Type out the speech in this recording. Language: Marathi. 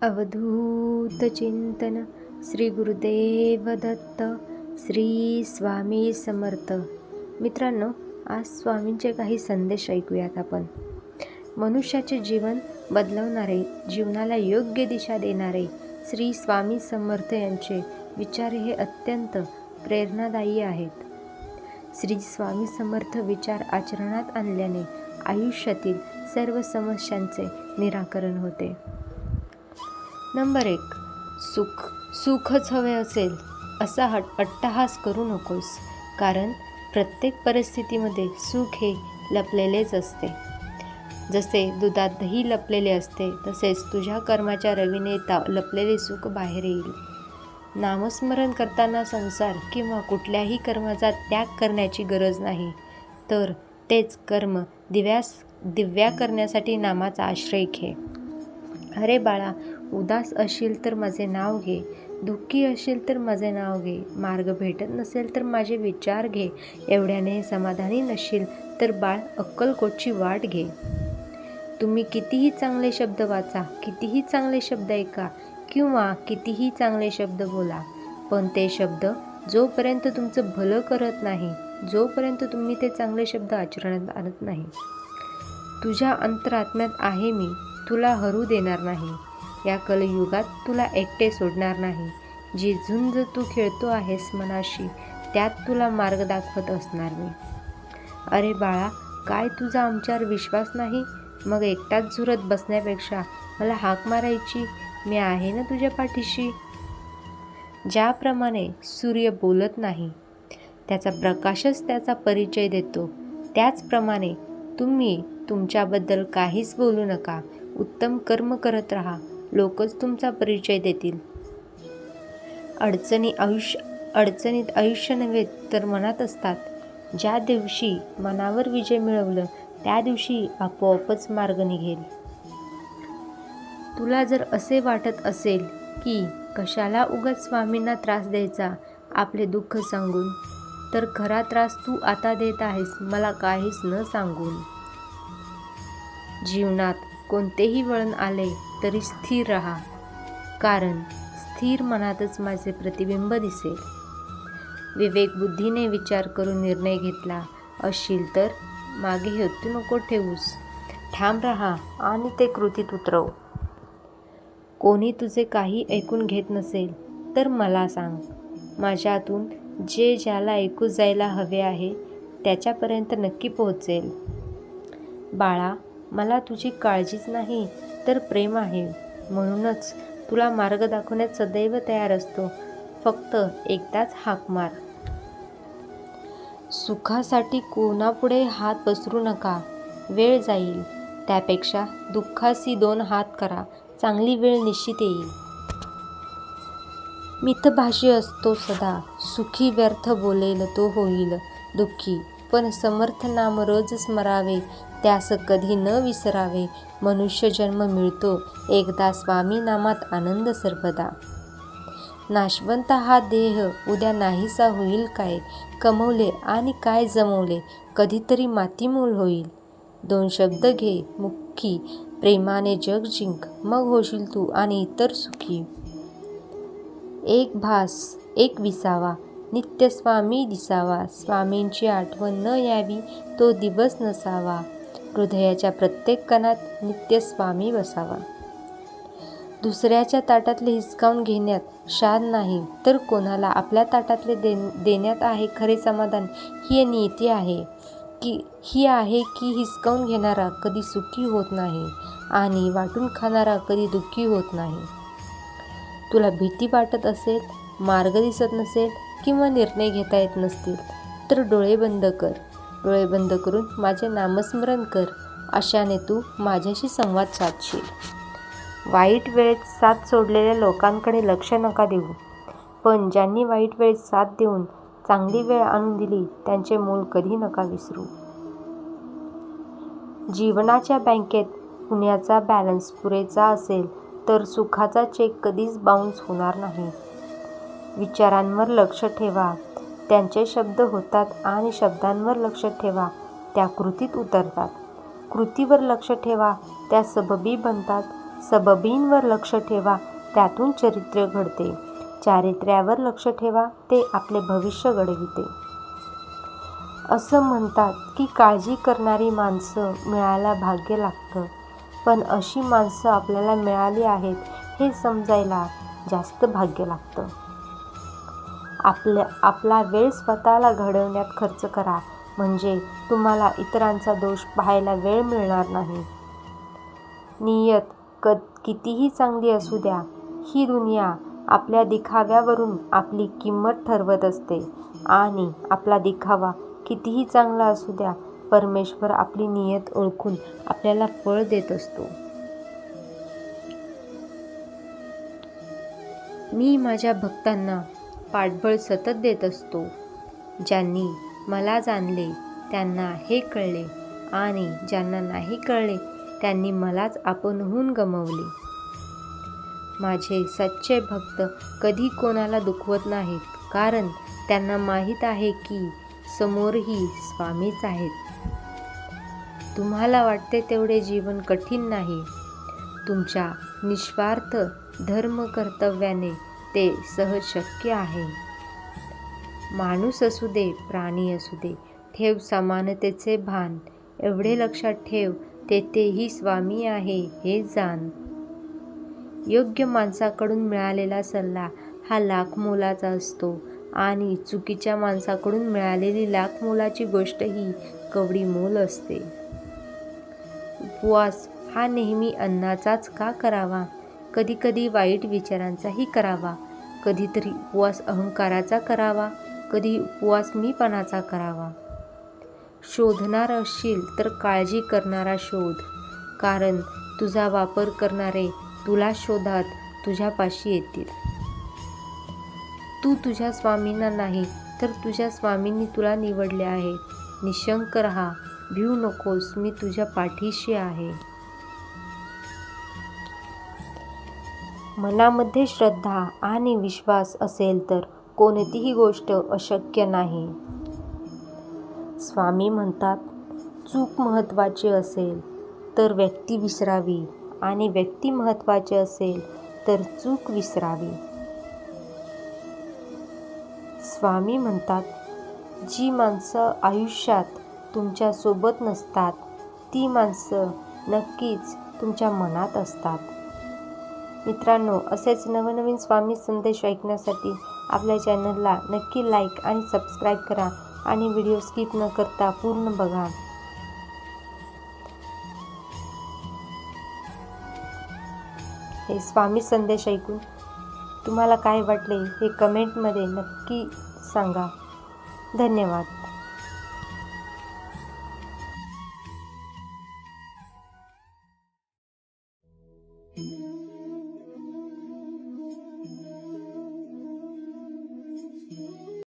अवधूत चिंतन श्री गुरुदेव दत्त श्री स्वामी समर्थ. मित्रांनो आज स्वामींचे काही संदेश ऐकूयात आपण. मनुष्याचे जीवन बदलवणारे जीवनाला योग्य दिशा देणारे श्री स्वामी समर्थ यांचे विचार हे अत्यंत प्रेरणादायी आहेत. श्री स्वामी समर्थ विचार आचरणात आणल्याने आयुष्यातील सर्व समस्यांचे निराकरण होते. नंबर एक सुख. सुखच हवे असेल असा हट अट्टहास करू नकोस कारण प्रत्येक परिस्थितीमध्ये सुख हे लपलेलेच असते. जसे दुधात दही लपलेले असते तसेच तुझ्या कर्माच्या रवीने ता लपलेले सुख बाहेर येईल. नामस्मरण करताना संसार किंवा कुठल्याही कर्माचा त्याग करण्याची गरज नाही तर तेच कर्म दिव्यास दिव्या करण्यासाठी नामाचा आश्रय घे. अरे बाळा उदास असेल तर माझे नाव घे. दुःखी असेल तर माझे नाव घे. मार्ग भेटत नसेल तर माझे विचार घे. एवढ्याने समाधानी नसशील तर बाळ अक्कलकोटची वाट घे. तुम्ही कितीही चांगले शब्द वाचा कितीही चांगले शब्द ऐका किंवा कितीही चांगले शब्द बोला पण ते शब्द जोपर्यंत तुमचं भलं करत नाही जोपर्यंत तुम्ही ते चांगले शब्द आचरणात आणत नाही. तुझ्या अंतरात्म्यात आहे मी. तुला हरू देणार नाही. या कलयुगात तुला एकटे सोडणार नाही. जी झुंज तू खेळतो आहेस मनाशी त्यात तुला मार्ग दाखवत असणार मी. अरे बाळा काय तुझा आमच्यावर विश्वास नाही? मग एकटाच झुरत बसण्यापेक्षा मला हाक मारायची मी आहे ना तुझ्या पाठीशी? ज्याप्रमाणे सूर्य बोलत नाही त्याचा प्रकाशच त्याचा परिचय देतो. त्याचप्रमाणे तुम्ही तुमच्याबद्दल काहीच बोलू नका. उत्तम कर्म करत राहा. लोकच तुमचा परिचय देतील. अडचणी आयुष्य अडचणीत आयुष्य नव्हे तर मनात असतात. ज्या दिवशी मनावर विजय मिळवलं त्या दिवशी आपोआपच मार्ग निघेल. तुला जर असे वाटत असेल की कशाला उगाच स्वामींना त्रास द्यायचा आपले दुःख सांगून तर खरा त्रास तू आता देत आहेस मला काहीच न सांगून. जीवनात कोणतेही वळण आले तरी स्थिर राहा कारण स्थिर मनातच माझे प्रतिबिंब दिसेल. विवेकबुद्धीने विचार करून निर्णय घेतला असशील तर मागे हेतू नको ठेवूस. ठाम राहा आणि ते कृतीत उतरव. कोणी तुझे काही ऐकून घेत नसेल तर मला सांग. माझ्यातून जे ज्याला ऐकू जायला हवे आहे त्याच्यापर्यंत नक्की पोहोचेल. बाळा मला तुझी काळजीच नाही. तर प्रेम आहे. म्हणूनच तुला मार्ग दाखवण्यात सदैव तयार असतो. फक्त एकदाच हाक मार. सुखासाठी कोणापुढे हात पसरू नका. वेळ जाईल. त्यापेक्षा दुःखासी दोन हात करा. चांगली वेळ निश्चित येईल. मितभाषी असतो सदा. सुखी व्यर्थ बोलेल तो होईल दुःखी. पण समर्थ नाम रोज स्मरावे त्यास कधी न विसरावे. मनुष्य जन्म मिळतो एकदा स्वामी नामात आनंद सर्वदा. नाशवंत हा देह उद्या नाहीसा होईल काय? कमवले आणि काय जमवले? कधीतरी मातीमोल होईल. दोन शब्द घे मुक्की. प्रेमाने जग जिंक मग होशील तू आणि इतर सुखी. एक भास एक विसावा. नित्य स्वामी दिसावा. स्वामींची आठवण न यावी तो दिवस नसावा. हृदयाच्या प्रत्येक कणात नित्य स्वामी बसावा. दुसऱ्याच्या ताटातले हिसकावून घेण्यात शाद नाही तर कोणाला आपल्या ताटातले दे देण्यात आहे खरे समाधान ही नीती आहे. की ही आहे की हिसकावून घेणारा कधी सुखी होत नाही आणि वाटून खाणारा कधी दुःखी होत नाही. तुला भीती वाटत असेल मार्ग दिसत नसेल किंवा निर्णय घेता येत नसतील तर डोळे बंद कर. डोळे बंद करून माझे नामस्मरण कर अशाने तू माझ्याशी संवाद साधशील. वाईट वेळेत साथ सोडलेल्या लोकांकडे लक्ष नका देऊ. पण ज्यांनी वाईट वेळेत साथ देऊन चांगली वेळ आणून दिली त्यांचे मूल कधी नका विसरू. जीवनाच्या बँकेत पुण्याचा बॅलन्स पुरेसा असेल तर सुखाचा चेक कधीच बाउन्स होणार नाही. विचारांवर लक्ष ठेवा. त्यांचे शब्द होतात आणि शब्दांवर लक्ष ठेवा. त्या कृतीत उतरतात. कृतीवर लक्ष ठेवा. त्या सबबी बनतात. सबबींवर लक्ष ठेवा. त्यातून चरित्र घडते. चारित्र्यावर लक्ष ठेवा. ते आपले भविष्य घडविते. असं म्हणतात की काळजी करणारी माणसं मिळायला भाग्य लागतं. पण अशी माणसं आपल्याला मिळाली आहेत हे समजायला जास्त भाग्य लागतं. आपल्या आपला वेळ स्वतःला घडवण्यात खर्च करा. म्हणजे तुम्हाला इतरांचा दोष पाहायला वेळ मिळणार नाही. नियत क कितीही चांगली असू द्या ही दुनिया आपल्या दिखाव्यावरून आपली किंमत ठरवत असते. आणि आपला दिखावा कितीही चांगला असू द्या परमेश्वर आपली नियत ओळखून आपल्याला फळ देत असतो. मी माझ्या भक्तांना पाठबळ सतत देत असतो. ज्यांनी मला जाणले त्यांना हे कळले आणि ज्यांना नाही कळले त्यांनी मलाच आपणहून गमवले. माझे सच्चे भक्त कधी कोणाला दुखवत नाहीत कारण त्यांना माहीत आहे की समोरही स्वामीच आहेत. तुम्हाला वाटते तेवढे जीवन कठीण नाही. तुमच्या निस्वार्थ धर्म कर्तव्याने ते सहज शक्य आहे. माणूस असू दे प्राणी असू दे ठेव समानतेचे भान. एवढे लक्षात ठेव तेथेही स्वामी आहे हे जाण. योग्य माणसाकडून मिळालेला सल्ला हा लाख मोलाचा असतो आणि चुकीच्या माणसाकडून मिळालेली लाख मोलाची गोष्ट ही कवडी मोल असते. उपवास हा नेहमी अन्नाचाच का करावा? कधीकधी वाईट विचारांचाही करावा. कधीतरी उपवास अहंकाराचा करावा. कधी उपवास मीपणाचा करावा. शोधणार असशील तर काळजी करणारा शोध. कारण तुझा वापर करणारे तुला शोधात तुझ्यापाशी येतील. तू तुझ्या स्वामींना नाही तर तुझ्या स्वामींनी तुला निवडले आहे. निशंक राहा. भिऊ नकोस. मी तुझ्या पाठीशी आहे. मनामध्ये श्रद्धा आणि विश्वास असेल तर कोणतीही गोष्ट अशक्य नाही. स्वामी म्हणतात चूक महत्त्वाची असेल तर व्यक्ती विसरावी आणि व्यक्ती महत्त्वाचे असेल तर चूक विसरावी. स्वामी म्हणतात जी माणसं आयुष्यात तुमच्यासोबत नसतात ती माणसं नक्कीच तुमच्या मनात असतात. मित्रांनो असेच नवनवीन स्वामी संदेश ऐकण्यासाठी आपल्या चॅनलला नक्की लाईक आणि सबस्क्राईब करा आणि व्हिडिओ स्किप न करता पूर्ण बघा. हे स्वामी संदेश ऐकून तुम्हाला काय वाटले हे कमेंटमध्ये नक्की सांगा. धन्यवाद.